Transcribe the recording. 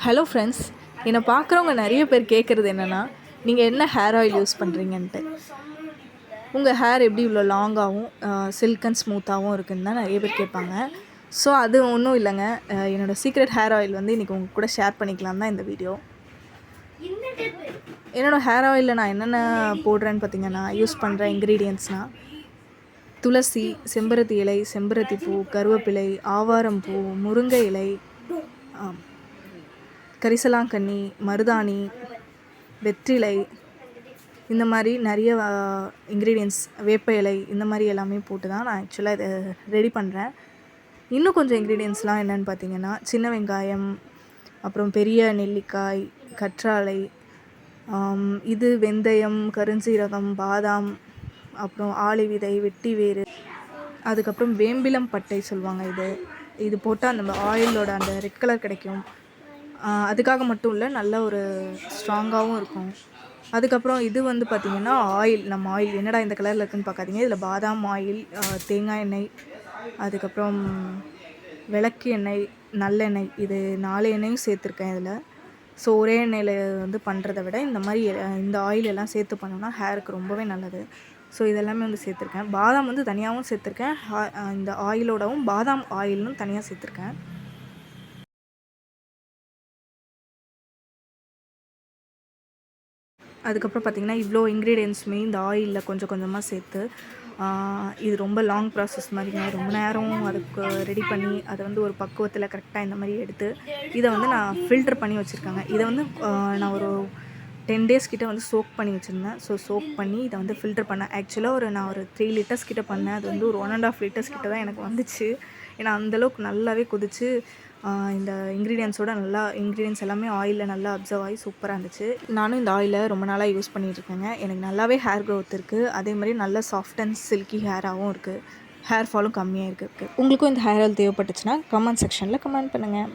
Hello friends என்னை பார்க்குறவங்க நிறைய பேர் கேட்குறது என்னென்னா நீங்கள் என்ன ஹேர் ஆயில் யூஸ் பண்ணுறீங்கன்ட்டு உங்கள் ஹேர் எப்படி இவ்வளோ லாங்காகவும் சில்க் அண்ட் ஸ்மூத்தாகவும் இருக்குன்னு தான் நிறைய பேர் கேட்பாங்க. ஸோ அது ஒன்றும் இல்லைங்க. என்னோடய சீக்ரெட் ஹேர் ஆயில் வந்து இன்றைக்கி உங்கள் கூட ஷேர் பண்ணிக்கலாம் தான் இந்த வீடியோ என்னோடய ஹேர் ஆயிலில் நான் என்னென்ன போடுறேன்னு பார்த்தீங்கன்னா யூஸ் பண்ணுற இன்க்ரீடியன்ட்ஸ்னால் துளசி செம்பருத்தி இலை செம்பருத்தி பூ கருவேப்பிலை ஆவாரம் பூ முருங்கை இலை ஆம், கரிசலாங்கண்ணி மருதாணி வெற்றிலை இந்த மாதிரி நிறைய இன்க்ரீடியன்ஸ் வேப்ப இலை இந்த மாதிரி எல்லாமே போட்டு தான் நான் ஆக்சுவலாக இதை ரெடி பண்ணுறேன் இன்னும் கொஞ்சம் இன்க்ரீடியன்ஸ்லாம் என்னென்னு பார்த்தீங்கன்னா சின்ன வெங்காயம் அப்புறம் பெரிய நெல்லிக்காய் கற்றாழை இது வெந்தயம் கருஞ்சீரகம் பாதாம் அப்புறம் ஆளி விதை வெட்டி வேறு அதுக்கப்புறம் வேம்பிலம் பட்டை சொல்லுவாங்க இது. இது போட்டால் அந்த ஆயிலோட அந்த ரெட் கலர் கிடைக்கும். அதுக்காக மட்டும் இல்லை நல்ல ஒரு ஸ்ட்ராங்காகவும் இருக்கும். அதுக்கப்புறம் இது வந்து பார்த்திங்கன்னா ஆயில் நம்ம ஆயில் என்னடா இந்த கலரில் இருக்குதுன்னு பார்க்காதீங்க இதில் பாதாம் ஆயில் தேங்காய் எண்ணெய் அதுக்கப்புறம் விளக்கு எண்ணெய் நல்லெண்ணெய் இது நாலு எண்ணெயும் சேர்த்துருக்கேன் இதில். ஸோ ஒரே எண்ணெயில் வந்து பண்ணுறதை விட இந்த மாதிரி இந்த ஆயில் எல்லாம் சேர்த்து பண்ணோம்னா ஹேருக்கு ரொம்பவே நல்லது. ஸோ இதெல்லாமே வந்து சேர்த்துருக்கேன். பாதாம் வந்து தனியாகவும் சேர்த்துருக்கேன். இந்த ஆயிலோடவும் பாதாம் ஆயிலும் தனியாக சேர்த்துருக்கேன். அதுக்கப்புறம் பார்த்திங்கன்னா இவ்வளோ இன்க்ரீடியன்ஸுமே இந்த ஆயிலில் கொஞ்சம் கொஞ்சமாக சேர்த்து இது ரொம்ப லாங் ப்ராசஸ் மாதிரிங்க ரொம்ப நேரம் அதுக்கு ரெடி பண்ணி அதை வந்து ஒரு பக்குவத்தில் கரெக்டாக இந்த மாதிரி எடுத்து இதை வந்து நான் ஃபில்டர் பண்ணி வச்சுருக்காங்க. இதை வந்து நான் ஒரு டென் டேஸ் கிட்டே வந்து சோக் பண்ணி வச்சுருந்தேன். ஸோ சோக் பண்ணி இதை வந்து ஃபில்டர் பண்ணேன் ஆக்சுவலாக ஒரு நான் ஒரு த்ரீ லிட்டர்ஸ் கிட்டே பண்ணேன். அது வந்து ஒரு ஒன் அண்ட் ஆஃப் லிட்டர்ஸ் கிட்ட தான் எனக்கு வந்துச்சு. ஏன்னா அந்தளவுக்கு நல்லாவே கொதிச்சு இந்த இன்க்ரீடியன்ஸோட நல்லா இன்க்ரீடியன்ஸ் எல்லாமே ஆயிலில் நல்லா அப்சர்வ் ஆகி சூப்பராக இருந்துச்சு. நானும் இந்த ஆயிலை ரொம்ப நாளாக யூஸ் பண்ணிகிட்ருக்கேங்க இருக்கேங்க. எனக்கு நல்லாவே ஹேர் க்ரோத் இருக்குது அதே மாதிரி நல்ல சாஃப்ட் அண்ட் சில்கி ஹேராகவும் இருக்குது ஹேர் ஃபாலும் கம்மியாக இருக்குது உங்களுக்கும் இந்த ஹேர் ஆயில் தேவைப்பட்டுச்சுன்னா கமெண்ட் செக்ஷனில் கமெண்ட் பண்ணுங்கள்